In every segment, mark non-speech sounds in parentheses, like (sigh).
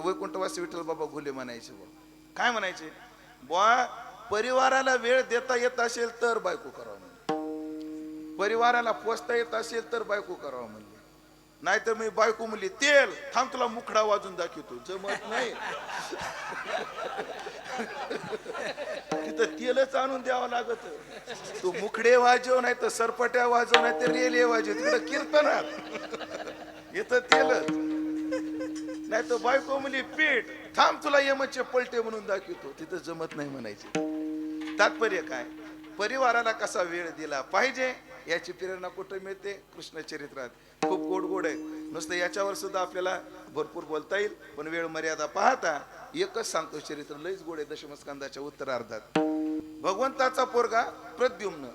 ते वैकुंठवासी विठ्ठल बाबा घुले म्हणायचे बा काय म्हणायचे? बुवा परिवाराला वेळ देता येत असेल तर बायको करावं म्हणले. परिवाराला पोचता येत असेल तर बायको करावं म्हणले. नाहीतर मी बायको म्हणली तेल थांब तुला मुखडा वाजून दाखवतो. जमत नाही. (laughs) तिथं तेलच आणून द्यावं लागत. तू मुखडे वाजव नाही तर सरपट्या वाजव नाही तर रेले वाजव. तिकडे कीर्तनात इथं तेलच. नाही तर बायको म्हणली पीठ थांब तुला यमचे पलटे म्हणून दाखवतो. तिथं जमत नाही म्हणायचे. तात्पर्य काय? परिवाराला कसा वेळ दिला पाहिजे याची प्रेरणा कुठे मिळते? कृष्ण चरित्रात. खूप गोड गोड आहे. नुसतं याच्यावर सुद्धा आपल्याला भरपूर बोलता येईल पण वेळ मर्यादा पाहता एकच सांगतो चरित्र लईच गोड आहे दशमस्कंदाच्या उत्तरार्धात. भगवंताचा पोरगा प्रद्युम्न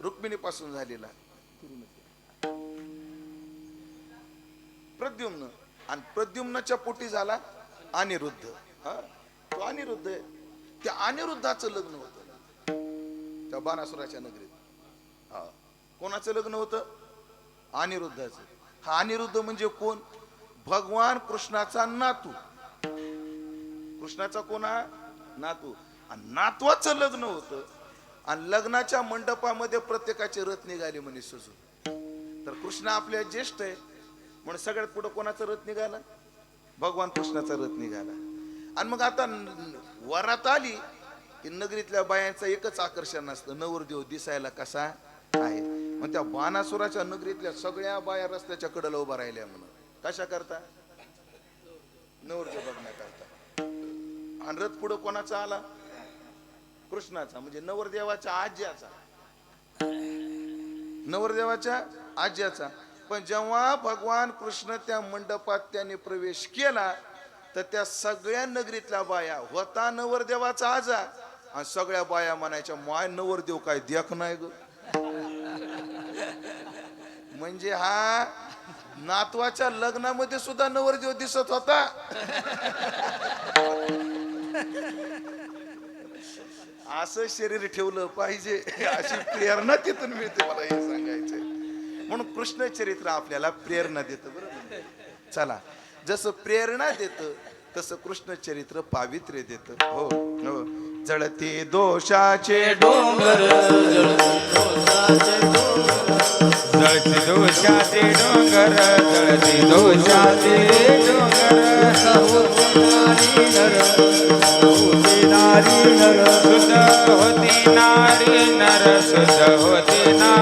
रुक्मिणीपासून झालेला. प्रद्युम्न. आणि प्रद्युम्नाच्या पोटी झाला अनिरुद्ध. हा? तो अनिरुद्ध आहे. त्या अनिरुद्धाचं लग्न होतं. त्या बाणासुराच्या नगरीत. हा. कोणाचं लग्न होतं? अनिरुद्धाचं. हा अनिरुद्ध म्हणजे कोण? भगवान कृष्णाचा नातू. कृष्णाचा कोण हा? नातू. आणि नातवाचं लग्न होतं. आणि लग्नाच्या मंडपामध्ये प्रत्येकाचे रथ निघाले म्हणे सजून. तर कृष्ण आपल्या ज्येष्ठ आहे. म्हणून सगळ्यात पुढं कोणाचा रथ निघाला? भगवान कृष्णाचा रथ निघाला. आणि मग आता वरात आली की नगरीतल्या बायांचं एकच आकर्षण असतं नवरदेव दिसायला कसा आहे? मग त्या बाणासुराच्या नगरीतल्या सगळ्या बाया रस्त्याच्या कडेला उभा राहिल्या म्हणून. कशा करता? नवरदेव बघण्याकरता आणि रथ पुढं कोणाचा आला? कृष्णाचा म्हणजे नवरदेवाच्या आज्याचा. नवरदेवाच्या आज्याचा. पण जेव्हा भगवान कृष्ण त्या मंडपात त्याने प्रवेश केला तर त्या सगळ्या नगरीतल्या बाया होता नवरदेवाचा आजा. आणि सगळ्या बाया म्हणायच्या माय नवरदेव काय देख नाही ग. म्हणजे हा नातवाच्या लग्नामध्ये सुद्धा नवरदेव दिसत होता. असं शरीर ठेवलं पाहिजे अशी प्रेरणा तिथून मिळते मला हे सांगायचंय. म्हणून कृष्ण चरित्र आपल्याला प्रेरणा देतं बरोबर चला जसं प्रेरणा देतं तसं कृष्ण चरित्र पावित्र्य देतं. हो हो. जळते दोषाचे डोंगर. जळते दोषाचे डोंगर. जळते दोषाचे डोंगर. सुध होती नारी नर. सुध होती नारी नर.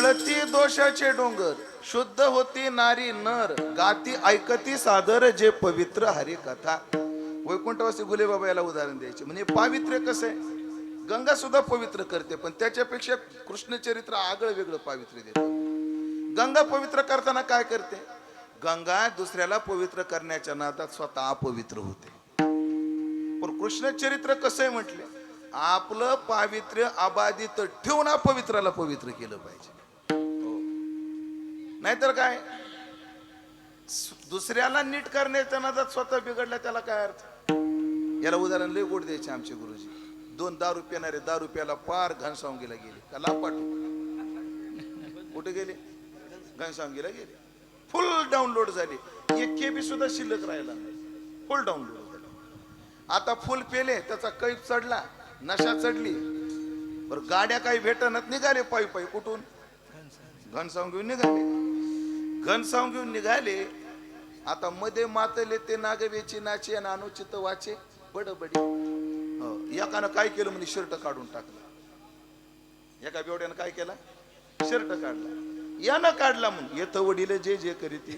जळती दोषाचे डोंगर शुद्ध होती नारी नर गाती ऐकती सादर जे पवित्र हरी कथा वैकुंठवासी गुले बाबा याला उदाहरण द्यायचे. म्हणजे पावित्र्य कसं आहे? गंगा सुद्धा पवित्र करते पण त्याच्यापेक्षा कृष्ण चरित्र आगळं वेगळं पावित्र्य देते. गंगा पवित्र करताना काय करते? गंगा दुसऱ्याला पवित्र करण्याच्या नादात स्वतः अपवित्र होते. पण कृष्ण चरित्र कसं आहे म्हटले? आपलं पावित्र्य अबाधित ठेवून अपवित्राला पवित्र केलं पाहिजे. नाहीतर काय? दुसऱ्याला नीट करण्याच्या नादात स्वतः बिघडला त्याला काय अर्थ? याला उदाहरण लय गोड द्यायचे आमचे गुरुजी. दोन दारू पिणारे दारू प्याला पार घनसावंगीला गेले. का लापाट? कुठे गेले? घनसावंगीला गेले. फुल डाउनलोड झाले. एक केबी सुद्धा शिल्लक राहिला फुल डाउनलोड झाले. आता फुल पेले त्याचा कैप चढला नशा चढली. बर गाड्या काही भेटनात निघाले पायी पायी कुठून? घनसावून निघाले. घनसावून घेऊन निघाले. आता मध्ये मातले ते नागवेची नाचे आणि अनुचित वाचे बडबडी. हो एकानं काय केलं म्हणजे शर्ट काढून टाकलं. एका बेवड्यानं काय केला? शर्ट काढला. यानं काढला म्हणून येत वडील जे जे करीत.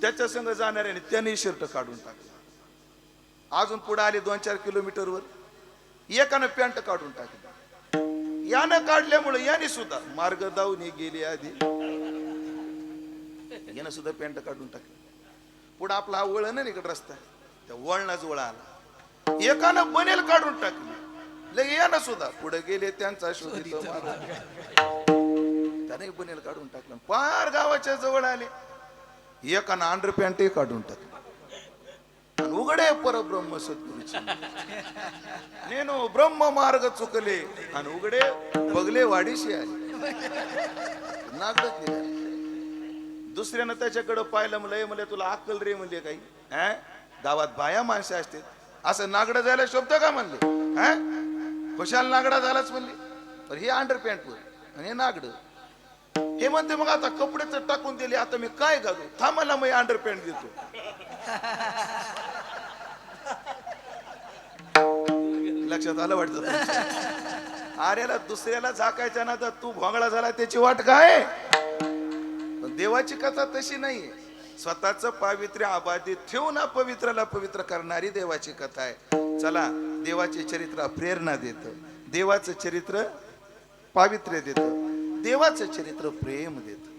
त्याच्या संग जाणाऱ्याने त्याने शर्ट काढून टाकला. अजून पुढे आले दोन चार किलोमीटरवर. एकानं पॅन्ट काढून टाकली. यानं काढल्यामुळे याने सुद्धा मार्ग दावून गेली आधी. यानं सुद्धा पॅन्ट काढून टाकली. पुढे आपला हा वळण इकडे रस्ता? त्या वळणाच वळा आला. एकानं बनेल काढून टाकली. लगे यानं सुद्धा पुढे गेले त्यांचा शोध त्याने बनेल काढून टाकलं. पार गावाच्या जवळ आले. एकानं अंडर पॅन्टही काढून टाकलं. आणि उघडे परब्रह्म सद्गुरूची नेनो ब्रह्म मार्ग चुकले आणि उघडे बगले वाडीशी आले नागडत दुसऱ्यानं त्याच्याकडे पाहिलं म्हणलं "ए, म्हणले तुला अक्कल रे म्हणले काही हा गावात बाया माणसं असते असं नागडं जायला शब्द का म्हणले हा खुशाल नागडा झालाच म्हणले तर हे अंडर पॅन्टवर आणि हे नागड हे म्हणते मग आता कपडेच टाकून दिले आता मी काय घालू थांबाला मग अंडर पॅन्ट देतो लक्षात आलं वाटतं आर्याला दुसऱ्याला झाकायच्या ना तर तू भोंगळा झाला त्याची वाट काय? पण देवाची कथा तशी नाहीये. स्वतःच पावित्र्य अबाधित ठेवून पवित्राला पवित्र करणारी देवाची कथा आहे. चला देवाचे चरित्र प्रेरणा देत. देवाचं चरित्र पावित्र्य देत. देवाचं चरित्र प्रेम देतं.